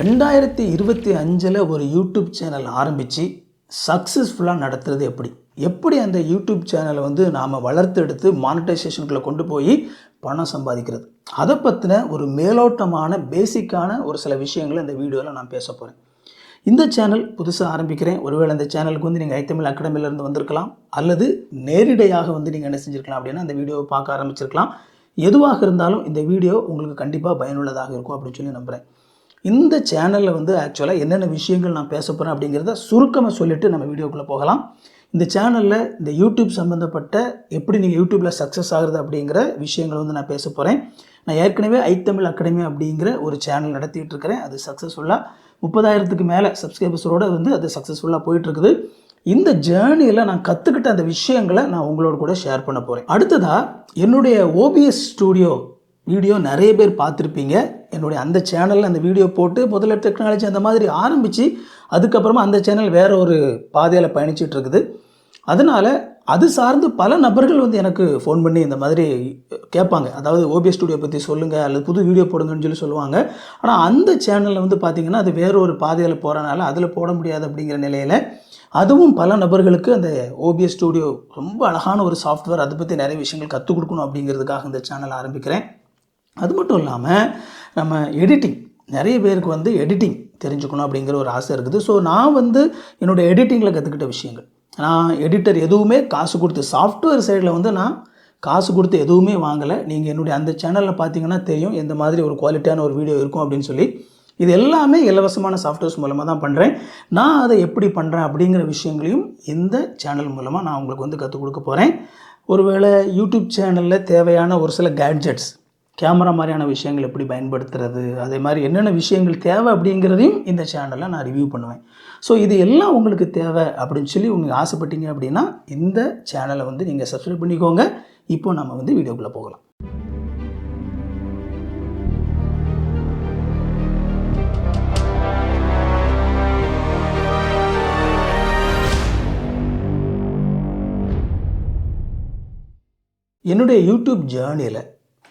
ரெண்டாயிரத்தி இருபத்தி அஞ்சில் ஒரு யூடியூப் சேனல் ஆரம்பித்து சக்ஸஸ்ஃபுல்லாக நடத்துறது எப்படி? எப்படி அந்த யூடியூப் சேனலை வந்து நாம் வளர்த்தெடுத்து மானிட்டைசேஷனுக்குள்ளே கொண்டு போய் பணம் சம்பாதிக்கிறது? அதை பற்றின ஒரு மேலோட்டமான பேசிக்கான ஒரு சில விஷயங்களை இந்த வீடியோவில் நான் பேச போகிறேன் இந்த சேனல் புதுசாக ஆரம்பிக்கிறேன். ஒருவேளை இந்த சேனலுக்கு வந்து நீங்கள் ஐத்தமிழ் அகாடமிலேருந்து வந்திருக்கலாம். அல்லது நேரிடையாக வந்து நீங்கள் என்ன செஞ்சுருக்கலாம் அப்படின்னா அந்த வீடியோவை பார்க்க ஆரம்பிச்சிருக்கலாம். எதுவாக இருந்தாலும் இந்த வீடியோ உங்களுக்கு கண்டிப்பாக பயனுள்ளதாக இருக்கும் அப்படின்னு சொல்லி நம்புகிறேன் இந்த சேனலில் வந்து ஆக்சுவலாக என்னென்ன விஷயங்கள் நான் பேச போகிறேன் அப்படிங்கிறத சுருக்கமாக சொல்லிவிட்டு நம்ம வீடியோக்குள்ளே போகலாம். இந்த சேனலில் இந்த யூடியூப் சம்மந்தப்பட்ட எப்படி நீங்கள் யூடியூப்பில் சக்ஸஸ் ஆகுறது அப்படிங்கிற விஷயங்களை வந்து நான் பேச போகிறேன் நான் ஏற்கனவே ஐத்தமிழ் அகாடமி அப்படிங்கிற ஒரு சேனல் நடத்திட்டு இருக்கிறேன். அது சக்ஸஸ்ஃபுல்லாக முப்பதாயிரத்துக்கு மேலே சப்ஸ்கிரைபர்ஸோடு வந்து அது சக்ஸஸ்ஃபுல்லாக போயிட்டுருக்குது. இந்த ஜேர்னியில் நான் கற்றுக்கிட்ட அந்த விஷயங்களை நான் உங்களோட கூட ஷேர் பண்ண போகிறேன் அடுத்ததாக என்னுடைய ஓபிஎஸ் ஸ்டூடியோ வீடியோ நிறைய பேர் பார்த்துருப்பீங்க. என்னுடைய அந்த சேனலில் அந்த வீடியோ போட்டு முதல்ல டெக்னாலஜி அந்த மாதிரி ஆரம்பித்து அதுக்கப்புறமா அந்த சேனல் வேறு ஒரு பாதையில் பயணிச்சிட்டு இருக்குது. அதனால் அது சார்ந்து பல நபர்கள் வந்து எனக்கு ஃபோன் பண்ணி இந்த மாதிரி கேட்பாங்க. அதாவது ஓபிஎஸ் ஸ்டுடியோ பற்றி சொல்லுங்கள் அல்லது புது வீடியோ போடுங்கன்னு சொல்லி சொல்லுவாங்க. ஆனால் அந்த சேனலில் வந்து பார்த்திங்கன்னா அது வேற ஒரு பாதையில் போகிறனால அதில் போட முடியாது அப்படிங்கிற நிலையில் அதுவும் பல நபர்களுக்கு அந்த ஓபிஎஸ் ஸ்டுடியோ ரொம்ப அழகான ஒரு சாஃப்ட்வேர் அதை பற்றி நிறைய விஷயங்கள் கற்றுக் கொடுக்கணும் அப்படிங்கிறதுக்காக இந்த சேனல் ஆரம்பிக்கிறேன். அது மட்டும் இல்லாமல் நம்ம எடிட்டிங் நிறைய பேருக்கு வந்து எடிட்டிங் தெரிஞ்சுக்கணும் அப்படிங்கிற ஒரு ஆசை இருக்குது. ஸோ நான் வந்து என்னோடய எடிட்டிங்கில் கற்றுக்கிட்ட விஷயங்கள். நான் எடிட்டர் எதுவுமே காசு கொடுத்து சாஃப்ட்வேர் சைடில் வந்து நான் காசு கொடுத்து எதுவுமே வாங்கலை. நீங்கள் என்னுடைய அந்த சேனலில் பார்த்தீங்கன்னா தெரியும் எந்த மாதிரி ஒரு குவாலிட்டியான ஒரு வீடியோ இருக்கும் அப்படின்னு சொல்லி. இது எல்லாமே இலவசமான சாஃப்ட்வேர்ஸ் மூலமாக தான் பண்ணுறேன் நான் அதை எப்படி பண்ணுறேன் அப்படிங்கிற விஷயங்களையும் இந்த சேனல் மூலமாக நான் உங்களுக்கு வந்து கற்றுக் கொடுக்க போகிறேன் ஒருவேளை யூடியூப் சேனலில் தேவையான ஒரு சில கேட்ஜெட்ஸ் கேமரா மாதிரியான விஷயங்கள் எப்படி பயன்படுத்துறது அதே மாதிரி என்னென்ன விஷயங்கள் தேவை அப்படிங்கிறதையும் இந்த சேனலில் நான் ரிவ்யூ பண்ணுவேன். ஸோ இது எல்லாம் உங்களுக்கு தேவை அப்படின்னு சொல்லி உங்களுக்கு ஆசைப்பட்டீங்க அப்படின்னா இந்த சேனலை வந்து நீங்கள் சப்ஸ்கிரைப் பண்ணிக்கோங்க. இப்போ நம்ம வந்து வீடியோக்குள்ளே போகலாம். என்னுடைய யூடியூப் ஜேர்னியில்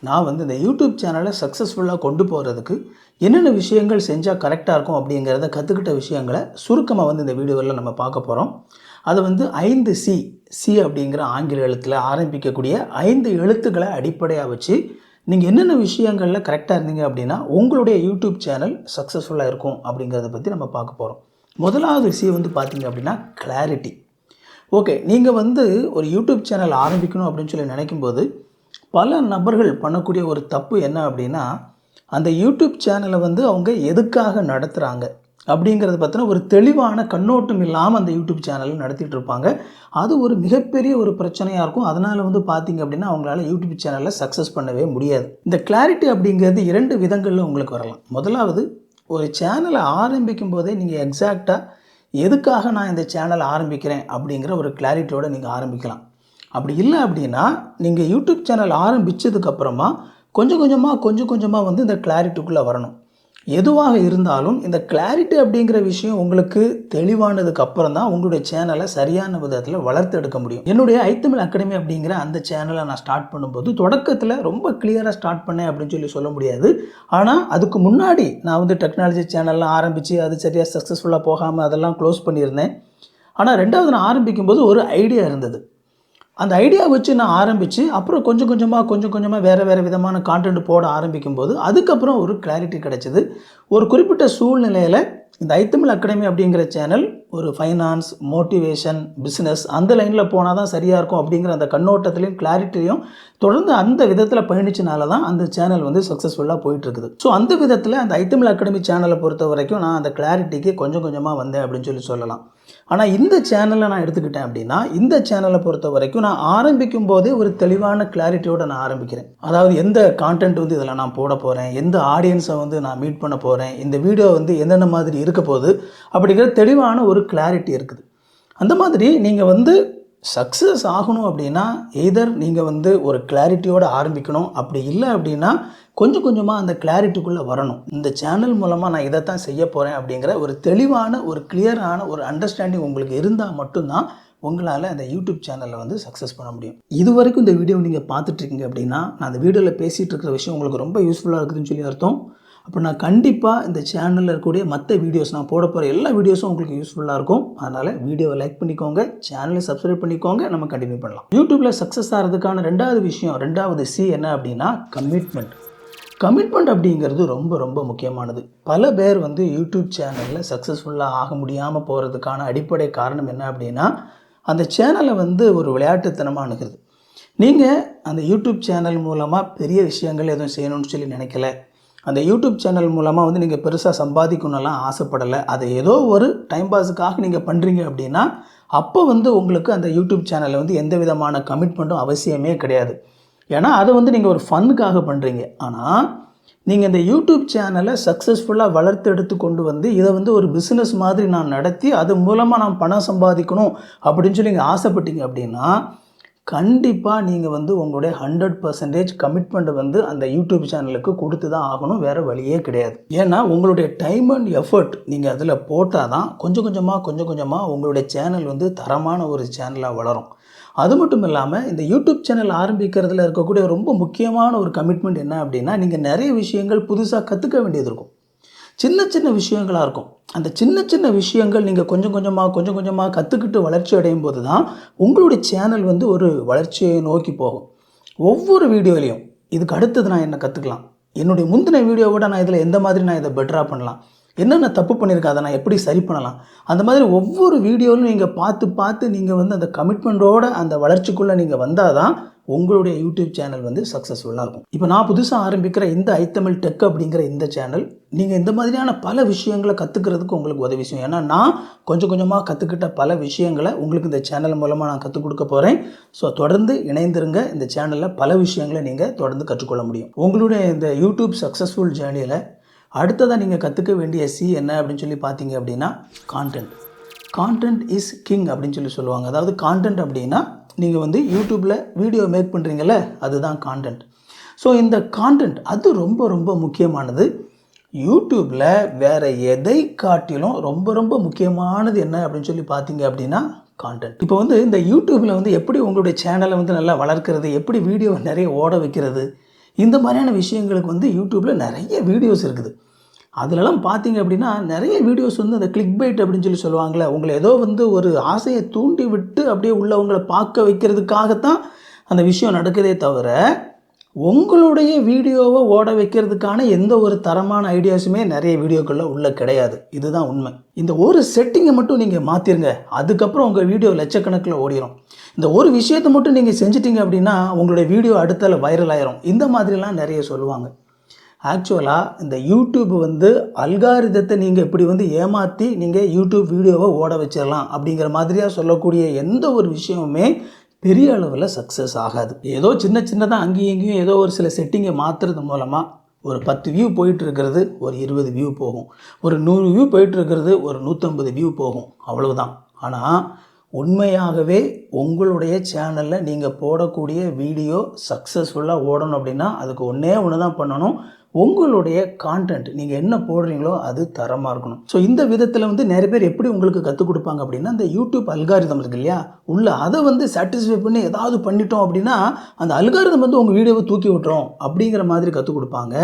நான் வந்து இந்த யூடியூப் சேனலை சக்ஸஸ்ஃபுல்லாக கொண்டு போகிறதுக்கு என்னென்ன விஷயங்கள் செஞ்சால் கரெக்டாக இருக்கும் அப்படிங்கிறத கற்றுக்கிட்ட விஷயங்களை சுருக்கமாக வந்து இந்த வீடியோவில் நம்ம பார்க்க போகிறோம் அது வந்து ஐந்து சி சி அப்படிங்கிற ஆங்கில எழுத்தில் ஆரம்பிக்கக்கூடிய ஐந்து எழுத்துக்களை அடிப்படையாக வச்சு நீங்கள் என்னென்ன விஷயங்களில் கரெக்டாக இருந்தீங்க அப்படின்னா உங்களுடைய யூடியூப் சேனல் சக்ஸஸ்ஃபுல்லாக இருக்கும் அப்படிங்கிறத பற்றி நம்ம பார்க்க போகிறோம் முதலாவது சி வந்து பார்த்தீங்க அப்படின்னா கிளாரிட்டி ஓகே நீங்கள் வந்து ஒரு யூடியூப் சேனல் ஆரம்பிக்கணும் அப்படின்னு சொல்லி நினைக்கும்போது பல நபர்கள் பண்ணக்கூடிய ஒரு தப்பு என்ன அப்படின்னா அந்த யூடியூப் சேனலை வந்து அவங்க எதுக்காக நடத்துகிறாங்க அப்படிங்கிறத பற்றின ஒரு தெளிவான கண்ணோட்டம் இல்லாமல் அந்த யூடியூப் சேனலில் நடத்திட்டு இருப்பாங்க. அது ஒரு மிகப்பெரிய ஒரு பிரச்சனையாக இருக்கும். அதனால் வந்து பார்த்தீங்க அப்படின்னா அவங்களால யூடியூப் சேனலில் சக்ஸஸ் பண்ணவே முடியாது. இந்த கிளாரிட்டி அப்படிங்கிறது இரண்டு விதங்களில் உங்களுக்கு வரலாம். முதலாவது ஒரு சேனலை ஆரம்பிக்கும் போதே நீங்கள் எக்ஸாக்டாக எதுக்காக நான் இந்த சேனலை ஆரம்பிக்கிறேன் அப்படிங்கிற ஒரு கிளாரிட்டியோடு நீங்கள் ஆரம்பிக்கலாம். அப்படி இல்லை அப்படின்னா நீங்கள் யூடியூப் சேனல் ஆரம்பித்ததுக்கப்புறமா கொஞ்சம் கொஞ்சமாக கொஞ்சம் கொஞ்சமாக வந்து இந்த கிளாரிட்டிக்குள்ளே வரணும். எதுவாக இருந்தாலும் இந்த கிளாரிட்டி அப்படிங்கிற விஷயம் உங்களுக்கு தெளிவானதுக்கு அப்புறம் தான் உங்களுடைய சேனலை சரியான விதத்தில் வளர்த்து எடுக்க முடியும். என்னுடைய ஐத்தமிழ் அகாடமி அப்படிங்கிற அந்த சேனலை நான் ஸ்டார்ட் பண்ணும்போது தொடக்கத்தில் ரொம்ப கிளியராக ஸ்டார்ட் பண்ணேன் அப்படின்னு சொல்லி சொல்ல முடியாது. ஆனால் அதுக்கு முன்னாடி நான் வந்து டெக்னாலஜி சேனல்லாம் ஆரம்பித்து அது சரியாக சக்ஸஸ்ஃபுல்லாக போகாமல் அதெல்லாம் க்ளோஸ் பண்ணியிருந்தேன். ஆனால் ரெண்டாவது நான் ஆரம்பிக்கும்போது ஒரு ஐடியா இருந்தது. அந்த ஐடியா வச்சு நான் ஆரம்பித்து அப்புறம் கொஞ்சம் கொஞ்சமாக கொஞ்சம் கொஞ்சமாக வேறு வேறு விதமான கான்டென்ட் போட ஆரம்பிக்கும்போது அதுக்கப்புறம் ஒரு கிளாரிட்டி கிடச்சிது. ஒரு குறிப்பிட்ட சூழ்நிலையில் இந்த ஐத்தமிழ் அகாடமி அப்படிங்கிற சேனல் ஒரு ஃபைனான்ஸ் மோட்டிவேஷன் பிஸ்னஸ் அந்த லைனில் போனால் தான் சரியாக இருக்கும் அப்படிங்கிற அந்த கண்ணோட்டத்துலையும் கிளாரிட்டியும் தொடர்ந்து அந்த விதத்தில் பயணிச்சனால தான் அந்த சேனல் வந்து சக்ஸஸ்ஃபுல்லாக போயிட்டுருக்குது. ஸோ அந்த விதத்தில் அந்த ஐத்தமிழ் அகாடமி சேனலை பொறுத்த வரைக்கும் நான் அந்த கிளாரிட்டிக்கு கொஞ்சம் கொஞ்சமாக வந்தேன் அப்படின்னு சொல்லி சொல்லலாம். ஆனால் இந்த சேனலை நான் எடுத்துக்கிட்டேன் அப்படின்னா இந்த சேனலை பொறுத்த வரைக்கும் நான் ஆரம்பிக்கும் போதே ஒரு தெளிவான கிளாரிட்டியோட நான் ஆரம்பிக்கிறேன். அதாவது எந்த கான்டென்ட் வந்து இதில் நான் போட போகிறேன் எந்த ஆடியன்ஸை வந்து நான் மீட் பண்ண போகிறேன் இந்த வீடியோ வந்து என்னென்ன மாதிரி இருக்க போகுது அப்படிங்கிற தெளிவான ஒரு கிளாரிட்டி இருக்குது. அந்த மாதிரி நீங்கள் வந்து சக்ஸஸ் ஆகணும் அப்படின்னா எய்தர் நீங்கள் வந்து ஒரு கிளாரிட்டியோடு ஆரம்பிக்கணும். அப்படி இல்லை அப்படின்னா கொஞ்சம் கொஞ்சமாக அந்த கிளாரிட்டிக்குள்ளே வரணும். இந்த சேனல் மூலமாக நான் இதை தான் செய்ய போகிறேன் அப்படிங்கிற ஒரு தெளிவான ஒரு கிளியரான ஒரு அண்டர்ஸ்டாண்டிங் உங்களுக்கு இருந்தால் மட்டும்தான் உங்களால் அந்த யூடியூப் சேனலில் வந்து சக்ஸஸ் பண்ண முடியும். இது வரைக்கும் இந்த வீடியோ நீங்கள் பார்த்துட்ருக்கீங்க அப்படின்னா நான் அந்த வீடியோவில் பேசிகிட்டு இருக்கிற விஷயம் உங்களுக்கு ரொம்ப யூஸ்ஃபுல்லாக இருக்குதுன்னு சொல்லி அர்த்தம். அப்போ நான் கண்டிப்பாக இந்த சேனலில் இருக்கக்கூடிய மற்ற வீடியோஸ் நான் போட போகிற எல்லா வீடியோஸும் உங்களுக்கு யூஸ்ஃபுல்லாக இருக்கும். அதனால் வீடியோவை லைக் பண்ணிக்கோங்க சேனலை சப்ஸ்கிரைப் பண்ணிக்கோங்க. நம்ம கண்டினியூ பண்ணலாம். யூடியூப்பில் சக்ஸஸ் ஆகிறதுக்கான ரெண்டாவது விஷயம் ரெண்டாவது சி என்ன அப்படின்னா கமிட்மெண்ட் கமிட்மெண்ட் அப்படிங்கிறது ரொம்ப ரொம்ப முக்கியமானது. பல பேர் வந்து யூடியூப் சேனலில் சக்ஸஸ்ஃபுல்லாக ஆக முடியாமல் போகிறதுக்கான அடிப்படை காரணம் என்ன அப்படின்னா அந்த சேனலை வந்து ஒரு விளையாட்டுத்தனமாக அணுகிறது. நீங்கள் அந்த யூடியூப் சேனல் மூலமாக பெரிய விஷயங்கள் எதுவும் செய்யணும்னு சொல்லி நினைக்கல. அந்த யூடியூப் சேனல் மூலமாக வந்து நீங்கள் பெருசாக சம்பாதிக்கணும்லாம் ஆசைப்படலை. அதை ஏதோ ஒரு டைம் பாஸுக்காக நீங்கள் பண்ணுறீங்க அப்படின்னா அப்போ வந்து உங்களுக்கு அந்த யூடியூப் சேனலில் வந்து எந்த விதமான கமிட்மெண்ட்டும் அவசியமே கிடையாது. ஏன்னா அதை வந்து நீங்கள் ஒரு ஃபன்னுக்காக பண்ணுறீங்க ஆனால் நீங்கள் இந்த யூடியூப் சேனலை சக்ஸஸ்ஃபுல்லாக வளர்த்து எடுத்து கொண்டு வந்து இதை வந்து ஒரு பிஸ்னஸ் மாதிரி நான் நடத்தி அது மூலமாக நான் பணம் சம்பாதிக்கணும் அப்படின்னு சொல்லி நீங்கள் ஆசைப்பட்டீங்க அப்படின்னா கண்டிப்பாக நீங்கள் வந்து உங்களுடைய ஹண்ட்ரட் பர்சன்டேஜ் கமிட்மெண்ட்டை வந்து அந்த யூடியூப் சேனலுக்கு கொடுத்து தான் ஆகணும். வேறு வழியே கிடையாது. ஏன்னா உங்களுடைய டைம் அண்ட் எஃபர்ட் நீங்கள் அதில் போட்டால் தான் கொஞ்சம் கொஞ்சமாக கொஞ்சம் கொஞ்சமாக உங்களுடைய சேனல் வந்து தரமான ஒரு சேனலாக வளரும். அது மட்டும் இல்லாமல் இந்த யூடியூப் சேனல் ஆரம்பிக்கிறதுல இருக்கக்கூடிய ரொம்ப முக்கியமான ஒரு கமிட்மெண்ட் என்ன அப்படின்னா நீங்கள் நிறைய விஷயங்கள் புதுசாக கற்றுக்க வேண்டியது இருக்கும். சின்ன சின்ன விஷயங்களாக இருக்கும். அந்த சின்ன சின்ன விஷயங்கள் நீங்கள் கொஞ்சம் கொஞ்சமாக கொஞ்சம் கொஞ்சமாக கற்றுக்கிட்டு வளர்ச்சி அடையும் போது தான் உங்களுடைய சேனல் வந்து ஒரு வளர்ச்சியை நோக்கி போகும். ஒவ்வொரு வீடியோலையும் இதுக்கு அடுத்தது நான் என்ன கற்றுக்கலாம் என்னுடைய முந்தின வீடியோவோட நான் இதில் எந்த மாதிரி நான் இதை பெட்டராக பண்ணலாம்? என்னென்ன தப்பு பண்ணியிருக்கேன் அதை நான் எப்படி சரி பண்ணலாம்? அந்த மாதிரி ஒவ்வொரு வீடியோவிலும் நீங்கள் பார்த்து பார்த்து நீங்கள் வந்து அந்த கமிட்மெண்ட்டோட அந்த வளர்ச்சிக்குள்ளே நீங்கள் வந்தால் தான் உங்களுடைய யூடியூப் சேனல் வந்து சக்ஸஸ்ஃபுல்லாக இருக்கும். இப்போ நான் புதுசாக ஆரம்பிக்கிற இந்த ஐத்தமிழ் டெக் அப்படிங்கிற இந்த சேனல் நீங்கள் இந்த மாதிரியான பல விஷயங்களை கற்றுக்கிறதுக்கு உங்களுக்கு உதவி செய்யும். ஏன்னா நான் கொஞ்சம் கொஞ்சமாக கற்றுக்கிட்ட பல விஷயங்களை உங்களுக்கு இந்த சேனல் மூலமாக நான் கற்றுக் கொடுக்க போகிறேன் ஸோ தொடர்ந்து இணைந்திருங்க. இந்த சேனலில் பல விஷயங்களை நீங்கள் தொடர்ந்து கற்றுக்கொள்ள முடியும். உங்களுடைய இந்த யூடியூப் சக்ஸஸ்ஃபுல் ஜேர்னியில் அடுத்ததாக நீங்கள் கற்றுக்க வேண்டிய சி என்ன அப்படின்னு சொல்லி பார்த்தீங்க அப்படின்னா கான்டென்ட் கான்டென்ட் இஸ் கிங் அப்படின்னு சொல்லி சொல்லுவாங்க. அதாவது கான்டென்ட் அப்படின்னா நீங்கள் வந்து யூடியூப்பில் வீடியோ மேக் பண்ணுறீங்கள அதுதான் கான்டென்ட் ஸோ இந்த கான்டென்ட் அது ரொம்ப ரொம்ப முக்கியமானது. யூடியூப்பில் வேறு எதை காட்டிலும் ரொம்ப ரொம்ப முக்கியமானது என்ன அப்படின்னு சொல்லி பார்த்தீங்க அப்படின்னா கான்டென்ட் இப்போ வந்து இந்த யூடியூப்பில் வந்து எப்படி உங்களுடைய சேனலை வந்து நல்லா வளர்க்குறது எப்படி வீடியோ நிறைய ஓட வைக்கிறது இந்த மாதிரியான விஷயங்களுக்கு வந்து யூடியூப்பில் நிறைய வீடியோஸ் இருக்குது. அதிலலாம் பார்த்தீங்க அப்படின்னா நிறைய வீடியோஸ் வந்து அந்த கிளிக் பைட் அப்படின்னு சொல்லி சொல்லுவாங்களே உங்களை ஏதோ வந்து ஒரு ஆசையை தூண்டி விட்டு அப்படியே உள்ளவங்களை பார்க்க வைக்கிறதுக்காகத்தான் அந்த விஷயம் நடக்குதே தவிர உங்களுடைய வீடியோவை ஓட வைக்கிறதுக்கான எந்த ஒரு தரமான ஐடியாஸுமே நிறைய வீடியோக்களில் உள்ள கிடையாது. இதுதான் உண்மை. இந்த ஒரு செட்டிங்கை மட்டும் நீங்கள் மாற்றிருங்க அதுக்கப்புறம் உங்கள் வீடியோ லட்சக்கணக்கில் ஓடிடும் இந்த ஒரு விஷயத்தை மட்டும் நீங்கள் செஞ்சிட்டிங்க அப்படின்னா உங்களுடைய வீடியோ அடுத்தால வைரல் ஆயிரும். இந்த மாதிரிலாம் நிறைய சொல்லுவாங்க. ஆக்சுவலாக இந்த யூடியூப் வந்து அல்காரிதத்தை நீங்கள் இப்படி வந்து ஏமாற்றி நீங்கள் யூடியூப் வீடியோவை ஓட வச்சிடலாம் அப்படிங்கிற மாதிரியாக சொல்லக்கூடிய எந்த ஒரு விஷயமுமே பெரிய அளவில் சக்ஸஸ் ஆகாது. ஏதோ சின்ன சின்னதாக அங்கேயும் இங்கேயும் ஏதோ ஒரு சில செட்டிங்கை மாற்றுறது மூலமாக ஒரு பத்து வியூ போயிட்டுருக்கிறது ஒரு இருபது வியூ போகும். ஒரு நூறு வியூ போயிட்டுருக்கிறது ஒரு நூற்றம்பது வியூ போகும். அவ்வளவுதான். ஆனால் உண்மையாகவே உங்களுடைய சேனலில் நீங்கள் போடக்கூடிய வீடியோ சக்ஸஸ்ஃபுல்லாக ஓடணும் அப்படின்னா அதுக்கு ஒன்றே ஒன்று தான் பண்ணணும். உங்களுடைய கான்டென்ட் நீங்கள் என்ன போடுறீங்களோ அது தரமாக இருக்கணும். ஸோ இந்த விதத்தில் வந்து நிறைய பேர் எப்படி உங்களுக்கு கற்றுக் கொடுப்பாங்க அப்படின்னா அந்த யூடியூப் அல்காரிதம் இருக்கு இல்லையா? உள்ள அதை வந்து சாட்டிஸ்ஃபை பண்ணி ஏதாவது பண்ணிட்டோம் அப்படின்னா அந்த அல்காரிதம் வந்து உங்கள் வீடியோவை தூக்கி விட்டுறோம் அப்படிங்கிற மாதிரி கற்றுக் கொடுப்பாங்க.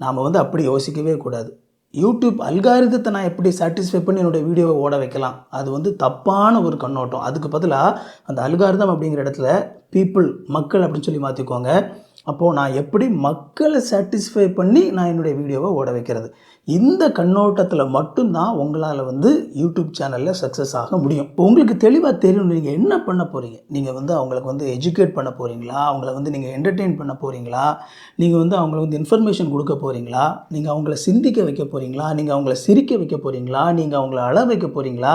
நாம் வந்து அப்படி யோசிக்கவே கூடாது. யூடியூப் அல்காரிதத்தை நான் எப்படி சாட்டிஸ்ஃபை பண்ணி என்னுடைய வீடியோவை ஓட வைக்கலாம்? அது வந்து தப்பான ஒரு கண்ணோட்டம். அதுக்கு பதிலாக அந்த அல்காரிதம் அப்படிங்கிற இடத்துல பீப்புள் மக்கள் அப்படின்னு சொல்லி மாற்றிக்கோங்க அப்போது நான் எப்படி மக்களை சாட்டிஸ்ஃபை பண்ணி நான் என்னுடைய வீடியோவை ஓட வைக்கிறது? இந்த கண்ணோட்டத்தில் மட்டும்தான் உங்களால் வந்து யூடியூப் சேனலில் சக்ஸஸ் ஆக முடியும். இப்போ உங்களுக்கு தெளிவாக தெரியும் நீங்கள் என்ன பண்ண போகிறீங்க நீங்கள் வந்து அவங்களுக்கு வந்து எஜுகேட் பண்ண போகிறீங்களா அவங்கள வந்து நீங்கள் என்டர்டெயின் பண்ண போகிறீங்களா நீங்கள் வந்து அவங்களுக்கு வந்து இன்ஃபர்மேஷன் கொடுக்க போகிறீங்களா நீங்கள் அவங்கள சிந்திக்க வைக்க போகிறீங்களா நீங்கள் அவங்கள சிரிக்க வைக்க போகிறீங்களா நீங்கள் அவங்கள அழ வைக்க போகிறீங்களா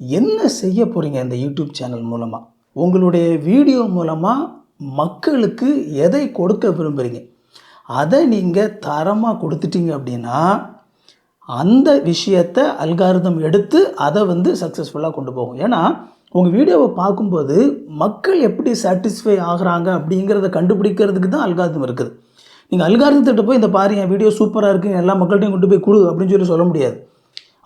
என்ன செய்ய போகிறீங்க இந்த யூடியூப் சேனல் மூலமாக உங்களுடைய வீடியோ மூலமாக மக்களுக்கு எதை கொடுக்க விரும்புகிறீங்க அதை நீங்கள் தரமாக கொடுத்துட்டீங்க அப்படின்னா அந்த விஷயத்தை அல்காரிதம் எடுத்து அதை வந்து சக்ஸஸ்ஃபுல்லாக கொண்டு போகும். ஏன்னா உங்கள் வீடியோவை பார்க்கும்போது மக்கள் எப்படி சாட்டிஸ்ஃபை ஆகுறாங்க அப்படிங்கிறத கண்டுபிடிக்கிறதுக்கு தான் அல்காரிதம் இருக்குது. நீங்கள் அல்காரிதத்திட்ட போய் இந்த பாரு என் வீடியோ சூப்பராக இருக்குது எல்லா மக்கள்கிட்டையும் கொண்டு போய் கொடு அப்படின்னு சொல்லி சொல்ல முடியாது.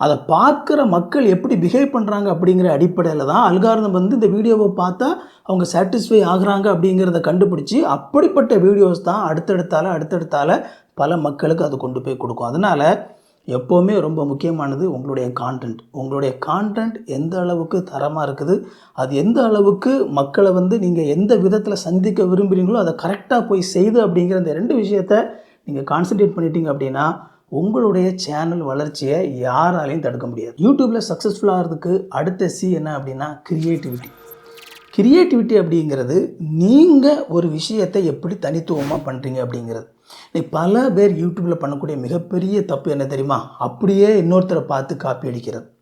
அதை பார்க்குற மக்கள் எப்படி பிஹேவ் பண்ணுறாங்க அப்படிங்கிற அடிப்படையில் தான் அல்காரதம் வந்து இந்த வீடியோவை பார்த்தா அவங்க சாட்டிஸ்ஃபை ஆகுறாங்க அப்படிங்கிறத கண்டுபிடிச்சி அப்படிப்பட்ட வீடியோஸ் தான் அடுத்தடுத்தால அடுத்தடுத்தால பல மக்களுக்கு அது கொண்டு போய் கொடுக்கும். அதனால் எப்போவுமே ரொம்ப முக்கியமானது உங்களுடைய கான்டென்ட் உங்களுடைய கான்டென்ட் எந்த அளவுக்கு தரமாக இருக்குது அது எந்த அளவுக்கு மக்களை வந்து நீங்கள் எந்த விதத்தில் சந்திக்க விரும்புகிறீங்களோ அதை கரெக்டாக போய் செய்து அப்படிங்கிற இந்த ரெண்டு விஷயத்த நீங்கள் கான்சென்ட்ரேட் பண்ணிட்டீங்க அப்படின்னா உங்களுடைய சேனல் வளர்ச்சியை யாராலையும் தடுக்க முடியாது. யூடியூப்பில் சக்ஸஸ்ஃபுல் ஆகிறதுக்கு அடுத்த சி என்ன அப்படின்னா கிரியேட்டிவிட்டி கிரியேட்டிவிட்டி அப்படிங்கிறது நீங்கள் ஒரு விஷயத்தை எப்படி தனித்துவமாக பண்ணுறீங்க அப்படிங்கிறது. இன்னைக்கு பல பேர் யூடியூப்பில் பண்ணக்கூடிய மிகப்பெரிய தப்பு என்ன தெரியுமா? அப்படியே இன்னொருத்தரை பார்த்து காப்பி அடிக்கிறது.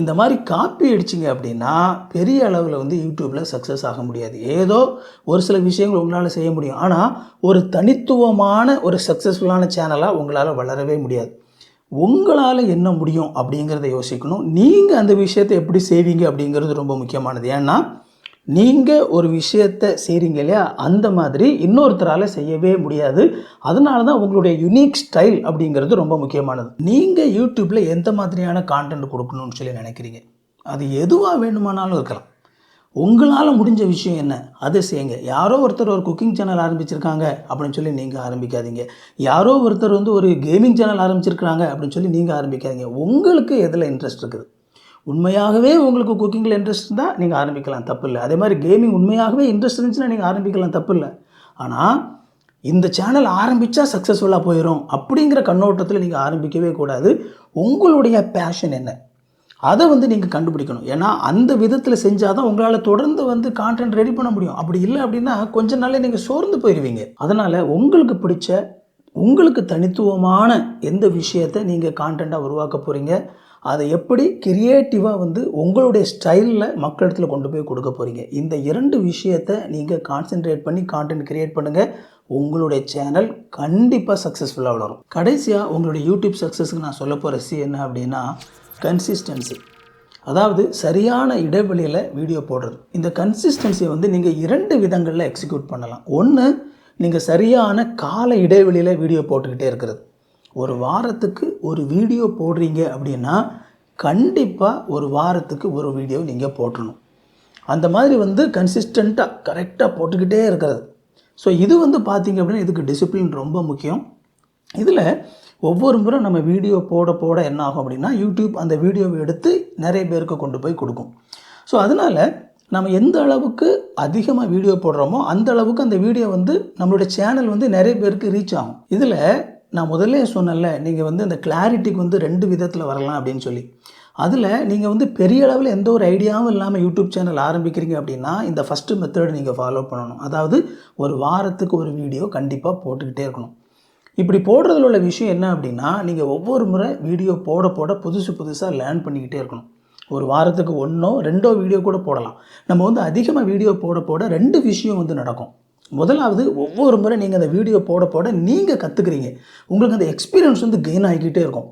இந்த மாதிரி காப்பி அடிச்சிங்க அப்படின்னா பெரிய அளவில் வந்து யூடியூப்பில் சக்ஸஸ் ஆக முடியாது. ஏதோ ஒரு சில விஷயங்கள் உங்களால் செய்ய முடியும். ஆனால் ஒரு தனித்துவமான ஒரு சக்ஸஸ்ஃபுல்லான சேனலாக உங்களால் வளரவே முடியாது. உங்களால் என்ன முடியும் அப்படிங்கிறத யோசிக்கணும். நீங்கள் அந்த விஷயத்தை எப்படி செய்வீங்க அப்படிங்கிறது ரொம்ப முக்கியமானது. ஏன்னா நீங்கள் ஒரு விஷயத்தை செய்கிறீங்க இல்லையா? அந்த மாதிரி இன்னொருத்தரால் செய்யவே முடியாது. அதனால தான் உங்களுடைய யுனிக் ஸ்டைல் அப்படிங்கிறது ரொம்ப முக்கியமானது. நீங்கள் யூடியூப்பில் எந்த மாதிரியான கான்டென்ட் கொடுக்கணும்னு சொல்லி நினைக்கிறீங்க? அது எதுவாக வேணுமானாலும் இருக்கலாம். உங்களால் முடிஞ்ச விஷயம் என்ன? அதை செய்யுங்க. யாரோ ஒருத்தர் ஒரு குக்கிங் சேனல் ஆரம்பிச்சிருக்காங்க அப்படின்னு சொல்லி நீங்கள் ஆரம்பிக்காதீங்க. யாரோ ஒருத்தர் வந்து ஒரு கேமிங் சேனல் ஆரம்பிச்சிருக்கிறாங்க அப்படின்னு சொல்லி நீங்கள் ஆரம்பிக்காதீங்க. உங்களுக்கு எதில் இன்ட்ரெஸ்ட் இருக்குது? உண்மையாகவே உங்களுக்கு குக்கிங்கில் இன்ட்ரெஸ்ட் இருந்தால் நீங்கள் ஆரம்பிக்கலாம் தப்பு இல்லை அதே மாதிரி கேமிங் உண்மையாகவே இன்ட்ரெஸ்ட் இருந்துச்சுன்னா நீங்கள் ஆரம்பிக்கலாம் தப்பு இல்லை ஆனால் இந்த சேனல் ஆரம்பித்தா சக்ஸஸ்ஃபுல்லாக போயிடும் அப்படிங்கிற கண்ணோட்டத்தில் நீங்கள் ஆரம்பிக்கவே கூடாது. உங்களுடைய பேஷன் என்ன? அதை வந்து நீங்கள் கண்டுபிடிக்கணும். ஏன்னா அந்த விதத்தில் செஞ்சால் தான் உங்களால் தொடர்ந்து வந்து கான்டென்ட் ரெடி பண்ண முடியும். அப்படி இல்லை அப்படின்னா கொஞ்ச நாளே நீங்கள் சோர்ந்து போயிடுவீங்க அதனால் உங்களுக்கு பிடிச்ச உங்களுக்கு தனித்துவமான எந்த விஷயத்தை நீங்கள் கான்டென்ட்டாக உருவாக்க போகிறீங்க அதை எப்படி கிரியேட்டிவாக வந்து உங்களுடைய ஸ்டைலில் மக்களிடத்தில் கொண்டு போய் கொடுக்க போகிறீங்க இந்த இரண்டு விஷயத்தை நீங்கள் கான்சென்ட்ரேட் பண்ணி கான்டென்ட் கிரியேட் பண்ணுங்கள் உங்களுடைய சேனல் கண்டிப்பாக சக்ஸஸ்ஃபுல்லாக வளரும். கடைசியாக உங்களுடைய யூடியூப் சக்ஸஸுக்கு நான் சொல்ல போகிற சி என்ன அப்படின்னா கன்சிஸ்டன்சி அதாவது சரியான இடைவெளியில் வீடியோ போடுறது. இந்த கன்சிஸ்டன்சியை வந்து நீங்கள் இரண்டு விதங்களில் எக்ஸிக்யூட் பண்ணலாம். ஒன்று நீங்கள் சரியான கால இடைவெளியில் வீடியோ போட்டுக்கிட்டே இருக்கிறது. ஒரு வாரத்துக்கு ஒரு வீடியோ போடுறீங்க அப்படின்னா கண்டிப்பாக ஒரு வாரத்துக்கு ஒரு வீடியோ நீங்கள் போட்டணும் அந்த மாதிரி வந்து கன்சிஸ்டண்ட்டாக கரெக்டாக போட்டுக்கிட்டே இருக்கிறது. ஸோ இது வந்து பார்த்திங்க அப்படின்னா இதுக்கு டிசிப்ளின் ரொம்ப முக்கியம். இதில் ஒவ்வொரு முறை நம்ம வீடியோ போட போட என்ன ஆகும் அப்படின்னா யூடியூப் அந்த வீடியோவை எடுத்து நிறைய பேருக்கு கொண்டு போய் கொடுக்கும். ஸோ அதனால் நம்ம எந்த அளவுக்கு அதிகமாக வீடியோ போடுறோமோ அந்த அளவுக்கு அந்த வீடியோ வந்து நம்மளுடைய சேனல் வந்து நிறைய பேருக்கு ரீச் ஆகும். இதில் நான் முதல்ல சொன்னேன்ல நீங்கள் வந்து அந்த கிளாரிட்டிக்கு வந்து ரெண்டு விதத்தில் வரலாம் அப்படின்னு சொல்லி. அதில் நீங்கள் வந்து பெரிய அளவில் எந்த ஒரு ஐடியாவும் இல்லாமல் யூடியூப் சேனல் ஆரம்பிக்கிறீங்க அப்படின்னா இந்த ஃபஸ்ட்டு மெத்தட் நீங்கள் ஃபாலோ பண்ணணும். அதாவது ஒரு வாரத்துக்கு ஒரு வீடியோ கண்டிப்பாக போட்டுக்கிட்டே இருக்கணும். இப்படி போடுறதுல உள்ள விஷயம் என்ன அப்படின்னா நீங்கள் ஒவ்வொரு முறை வீடியோ போட போட புதுசு புதுசாக லேர்ன் பண்ணிக்கிட்டே இருக்கணும். ஒரு வாரத்துக்கு ஒன்றோ ரெண்டோ வீடியோ கூட போடலாம். நம்ம வந்து அதிகமாக வீடியோ போட போட ரெண்டு விஷயம் வந்து நடக்கும். முதலாவது ஒவ்வொரு முறை நீங்கள் அந்த வீடியோ போட போட நீங்கள் கற்றுக்குறீங்க உங்களுக்கு அந்த எக்ஸ்பீரியன்ஸ் வந்து கெயின் ஆகிக்கிட்டே இருக்கும்.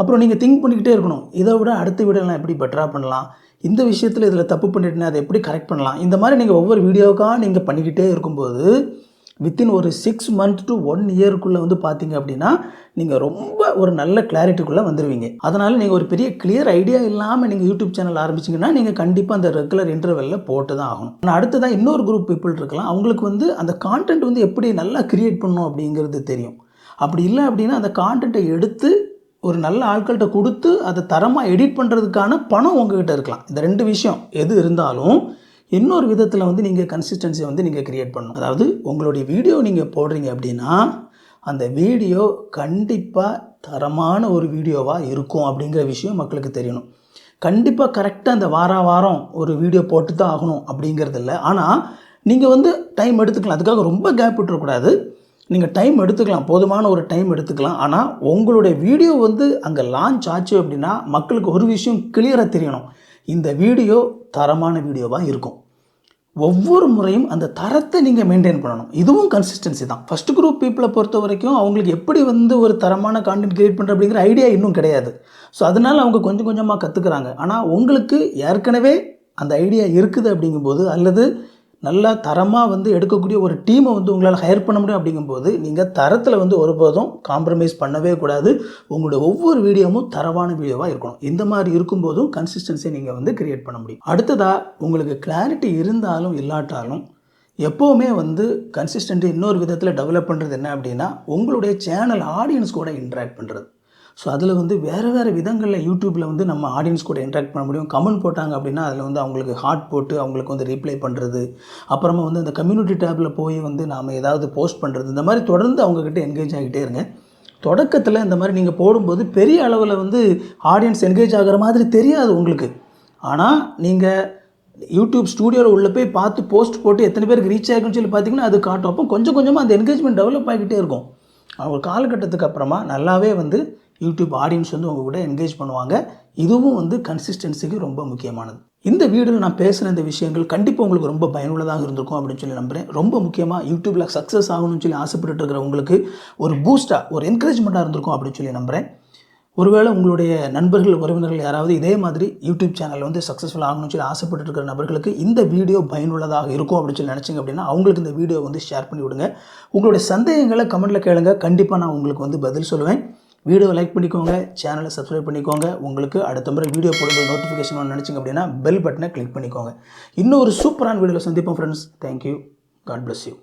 அப்புறம் நீங்கள் திங்க் பண்ணிக்கிட்டே இருக்கணும். இதை விட அடுத்த வீடியோலாம் எப்படி பெட்டராக பண்ணலாம்? இந்த விஷயத்தில் இதில் தப்பு பண்ணிட்டேன் அதை எப்படி கரெக்ட் பண்ணலாம்? இந்த மாதிரி நீங்கள் ஒவ்வொரு வீடியோக்காக நீங்கள் பண்ணிக்கிட்டே இருக்கும்போது வித்தின் ஒரு சிக்ஸ் மந்த் டு ஒன் இயருக்குள்ளே வந்து பார்த்தீங்க அப்படின்னா நீங்கள் ரொம்ப ஒரு நல்ல கிளாரிட்டிக்குள்ளே வந்துடுவீங்க அதனால் நீங்கள் ஒரு பெரிய கிளியர் ஐடியா இல்லாமல் நீங்கள் யூடியூப் சேனல் ஆரம்பிச்சிங்கன்னா நீங்கள் கண்டிப்பாக அந்த ரெகுலர் இன்டர்வெல்லில் போட்டு தான் ஆகணும். ஆனால் அடுத்ததாக இன்னொரு குரூப் பீப்புள் இருக்கலாம். அவங்களுக்கு வந்து அந்த கான்டென்ட் வந்து எப்படி நல்லா கிரியேட் பண்ணணும் அப்படிங்கிறது தெரியும். அப்படி இல்லை அப்படின்னா அந்த கான்டென்ட்டை எடுத்து ஒரு நல்ல ஆட்கள்கிட்ட கொடுத்து அதை தரமாக எடிட் பண்ணுறதுக்கான பணம் உங்ககிட்ட இருக்கலாம். இந்த ரெண்டு விஷயம் எது இருந்தாலும் இன்னொரு விதத்தில் வந்து நீங்கள் கன்சிஸ்டன்சியை வந்து நீங்கள் க்ரியேட் பண்ணணும். அதாவது உங்களுடைய வீடியோ நீங்கள் போடுறீங்க அப்படின்னா அந்த வீடியோ கண்டிப்பாக தரமான ஒரு வீடியோவாக இருக்கும் அப்படிங்கிற விஷயம் மக்களுக்கு தெரியணும். கண்டிப்பாக கரெக்டாக அந்த வார வாரம் ஒரு வீடியோ போட்டு தான் ஆகணும் அப்படிங்கிறது இல்லை. ஆனால் நீங்கள் வந்து டைம் எடுத்துக்கலாம். அதுக்காக ரொம்ப கேப் விட்டுறக்கூடாது. நீங்கள் டைம் எடுத்துக்கலாம். போதுமான ஒரு டைம் எடுத்துக்கலாம். ஆனால் உங்களுடைய வீடியோ வந்து அங்கே லான்ச் ஆச்சு அப்படின்னா மக்களுக்கு ஒரு விஷயம் கிளியராக தெரியணும். இந்த வீடியோ தரமான வீடியோவாக இருக்கும். ஒவ்வொரு முறையும் அந்த தரத்தை நீங்கள் மெயின்டைன் பண்ணணும். இதுவும் கன்சிஸ்டன்சி தான். ஃபஸ்ட் குரூப் பீப்புளை பொறுத்த வரைக்கும் அவங்களுக்கு எப்படி வந்து ஒரு தரமான கான்டென்ட் கிரியேட் பண்ணுற அப்படிங்கிற ஐடியா இன்னும் கிடையாது. ஸோ அதனால் அவங்க கொஞ்சம் கொஞ்சமாக கற்றுக்குறாங்க ஆனால் உங்களுக்கு ஏற்கனவே அந்த ஐடியா இருக்குது அப்படிங்கும்போது அல்லது நல்ல தரமாக வந்து எடுக்கக்கூடிய ஒரு டீமை வந்து உங்களால் ஹையர் பண்ண முடியும் அப்படிங்கும்போது நீங்கள் தரத்தில் வந்து ஒருபோதும் காம்ப்ரமைஸ் பண்ணவே கூடாது. உங்களோட ஒவ்வொரு வீடியோவும் தரமான வீடியோவாக இருக்கணும். இந்த மாதிரி இருக்கும்போதும் கன்சிஸ்டன்சியை நீங்கள் வந்து கிரியேட் பண்ண முடியும். அடுத்ததாக உங்களுக்கு கிளாரிட்டி இருந்தாலும் இல்லாட்டாலும் எப்போவுமே வந்து கன்சிஸ்டண்ட்டு இன்னொரு விதத்தில் டெவலப் பண்ணுறது என்ன அப்படின்னா உங்களுடைய சேனல் ஆடியன்ஸ் கூட இன்ட்ராக்ட் பண்ணுறது ஸோ அதில் வந்து வேறு வேறு விதங்களில் யூடியூப்பில் வந்து நம்ம ஆடியன்ஸ் கூட இன்ட்ராக்ட் பண்ண முடியும். கமெண்ட் போட்டாங்க அப்படின்னா அதில் வந்து அவங்களுக்கு ஹார்ட் போட்டு அவங்களுக்கு வந்து ரீப்ளை பண்ணுறது அப்புறமா வந்து அந்த கம்யூனிட்டி டேப்பில் போய் வந்து நாம் ஏதாவது போஸ்ட் பண்ணுறது இந்த மாதிரி தொடர்ந்து அவங்கக்கிட்ட என்கேஜ் ஆகிட்டே இருங்க. தொடக்கத்தில் இந்த மாதிரி நீங்கள் போடும்போது பெரிய அளவில் வந்து ஆடியன்ஸ் என்கேஜ் ஆகிற மாதிரி தெரியாது உங்களுக்கு. ஆனால் நீங்கள் யூடியூப் ஸ்டூடியோவில் உள்ள போய் பார்த்து போஸ்ட் போட்டு எத்தனை பேருக்கு ரீச் ஆகிருக்குன்னு சொல்லி பார்த்தீங்கன்னா அது காட்டும். அப்போ கொஞ்சம் கொஞ்சமாக அந்த என்கேஜ்மெண்ட் டெவலப் ஆகிக்கிட்டே இருக்கும். ஒரு காலகட்டத்துக்கு அப்புறமா நல்லாவே வந்து யூடியூப் ஆடியன்ஸ் வந்து உங்கள் கூட என்கேஜ் பண்ணுவாங்க. இதுவும் வந்து கன்சிஸ்டன்சிக்கு ரொம்ப முக்கியமானது. இந்த வீடியோவில் நான் பேசுகிற இந்த விஷயங்கள் கண்டிப்பாக உங்களுக்கு ரொம்ப பயனுள்ளதாக இருந்திருக்கும் அப்படின்னு சொல்லி நம்புகிறேன் ரொம்ப முக்கியமாக யூடியூப்பில் சக்ஸஸ் ஆகணும்னு சொல்லி ஆசைப்பட்டுட்டு இருக்கிறவங்களுக்கு ஒரு பூஸ்ட்டாக ஒரு என்கரேஜ்மெண்ட்டாக இருந்திருக்கும் அப்படின்னு சொல்லி நம்புகிறேன் ஒருவேளை உங்களுடைய நண்பர்கள் உறவினர்கள் யாராவது இதே மாதிரி யூடியூப் சேனல் வந்து சக்ஸஸ்ஃபுல் ஆகணும்னு சொல்லி ஆசைப்பட்டு இருக்கிற நபர்களுக்கு இந்த வீடியோ பயனுள்ளதாக இருக்கும் அப்படின்னு சொல்லி நினச்சிங்க அப்படின்னா அவங்களுக்கு இந்த வீடியோ வந்து ஷேர் பண்ணி விடுங்க. உங்களுடைய சந்தேகங்களை கமெண்ட்டில் கேளுங்க. கண்டிப்பாக நான் உங்களுக்கு வந்து பதில் சொல்லுவேன். வீடியோவை லைக் பண்ணிக்கோங்க சேனலை சப்ஸ்கிரைப் பண்ணிக்கோங்க. உங்களுக்கு அடுத்த முறை வீடியோ போடும்போது நோட்டிஃபிகேஷன் ஒன்று நினச்சிங்க அப்படின்னா பெல் பட்டனை கிளிக் பண்ணிக்கோங்க. இன்னும் ஒரு சூப்பரான வீடியோவில் சந்திப்போம் friends thank you God bless you